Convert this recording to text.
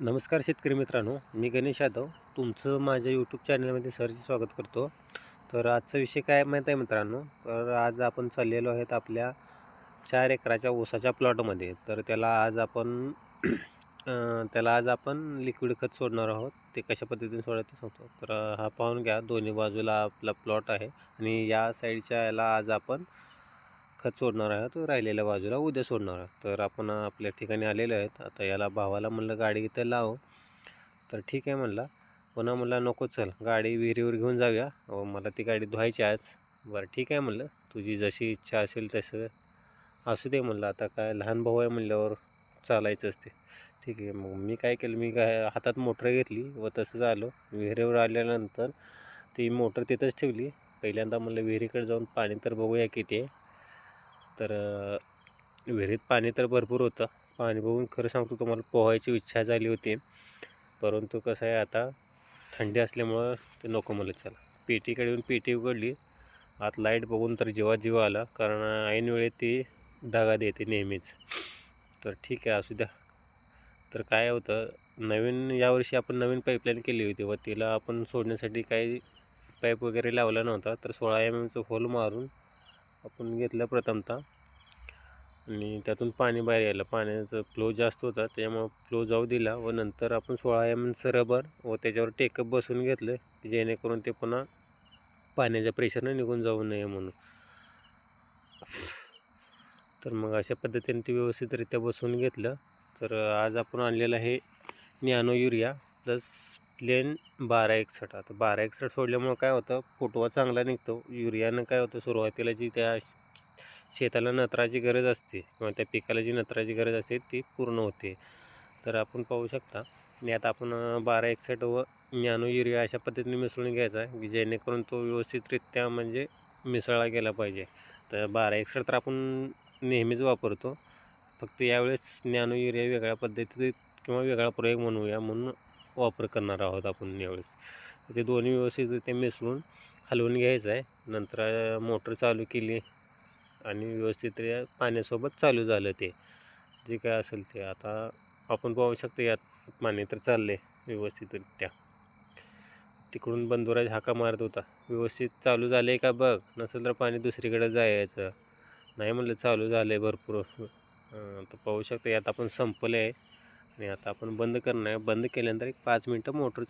नमस्कार शेतकरी मित्रांनो मी गणेश यादव. तुमचं माझ्या यूट्यूब चॅनलमध्ये सरचे स्वागत करतो. तर आजचा विषय काय माहीत आहे मित्रांनो? तर आज आपण चाललेलो आहेत आपल्या चार एकराच्या ऊसाच्या प्लॉटमध्ये तर त्याला आज आपण त्याला आज आपण लिक्विड खत सोडणार आहोत. ते कशा पद्धतीने सोडायचं सांगतो. तर हा पाहून घ्या. दोन्ही बाजूला आपला प्लॉट आहे. आणि या साईडच्या याला आज आपण खत सोडणार आहोत राहिलेल्या बाजूला उद्या सोडणार आहोत. तर आपण आपल्या ठिकाणी आलेलो आहेत. आता याला भावाला म्हणलं गाडी इथं लाव. तर ठीक आहे म्हणला. पुन्हा म्हणला नको चल. गाडी विहिरीवर घेऊन जाऊया. व मला ती गाडी धुवायची आज. बरं ठीक आहे म्हणलं. तुझी जशी इच्छा असेल तसं असू दे म्हणलं. आता काय लहान भाऊ आहे म्हणल्यावर चालायचं असते. ठीक आहे. मग मी काय केलं? मी काय हातात मोटर घेतली व तसंच आलो. विहिरीवर आल्यानंतर ती मोटर तिथंच ठेवली. पहिल्यांदा म्हणलं विहिरीकडे जाऊन पाणी तर बघूया किती आहे. तर विहिरीत पाणी तर भरपूर होतं. पाणी बघून खरं सांगतो तुम्हाला पोहायची इच्छा झाली होती. परंतु कसं आहे आता थंडी असल्यामुळं ते नको मला चला. पेटीकडे येऊन पेटी उघडली. आत लाइट बघून तर जेव्हा जीव आला. कारण ऐन वेळेत ती धागा देते नेहमीच. तर ठीक आहे असू द्या. तर काय होतं नवीन यावर्षी आपण नवीन पाईपलाईन केली होती व तिला आपण सोडण्यासाठी काही पाईप वगैरे लावला नव्हता. तर सोळा एम एमचं होल मारून आपण घेतलं प्रथमतः. आणि त्यातून पाणी बाहेर यायला पाण्याचं फ्लो जास्त होता त्यामुळं फ्लो जाऊ दिला व नंतर आपण सोळा एम एमचं रबर व त्याच्यावर टेकअप बसून घेतलं की जेणेकरून ते पुन्हा पाण्याच्या प्रेशरनं निघून जाऊ नये म्हणून. तर मग अशा पद्धतीने ते व्यवस्थितरित्या बसवून घेतलं. तर आज आपण आणलेलं आहे नॅनो युरिया प्लस प्लेन बारा एकसठ. आता बारा एकसठ सोडल्यामुळं काय होतं पोटवा चांगला निघतो. युरियानं काय होतं सुरुवातीला जी त्या शेताला नत्राची गरज असते किंवा त्या पिकाला जी नत्राची गरज असते ती पूर्ण होते. तर आपण पाहू शकता आणि आता आपण बारा एकसठ व नॅनो युरिया अशा पद्धतीने मिसळून घ्यायचा आहे की जेणेकरून तो व्यवस्थितरित्या म्हणजे मिसळला गेला पाहिजे. तर बारा एकसठ तर आपण नेहमीच वापरतो. फक्त यावेळेस नॅनो युरिया वेगळ्या पद्धतीत किंवा वेगळा प्रयोग म्हणूया म्हणून वापर करणार आहोत आपण यावेळेस. ते दोन्ही व्यवस्थितरित्या मिसळून हलवून घ्यायचं आहे. नंतर मोटर चालू केली आणि व्यवस्थितरित्या पाण्यासोबत चालू झालं ते. जे काय असेल ते. आता आपण पाहू शकतो यात पाणी तर चाललं आहे व्यवस्थितरित्या. तिकडून बंधुराज हाका मारत होता. व्यवस्थित चालू झालं आहे का बघ? नसेल तर पाणी दुसरीकडे जायचं. नाही म्हणलं चालू झालं आहे भरपूर आता तर पाहू शकतो यात आपण संपलं आहे आणि आता आपण बंद करणार. आहे बंद केल्यानंतर एक पाच मिनटं मोटर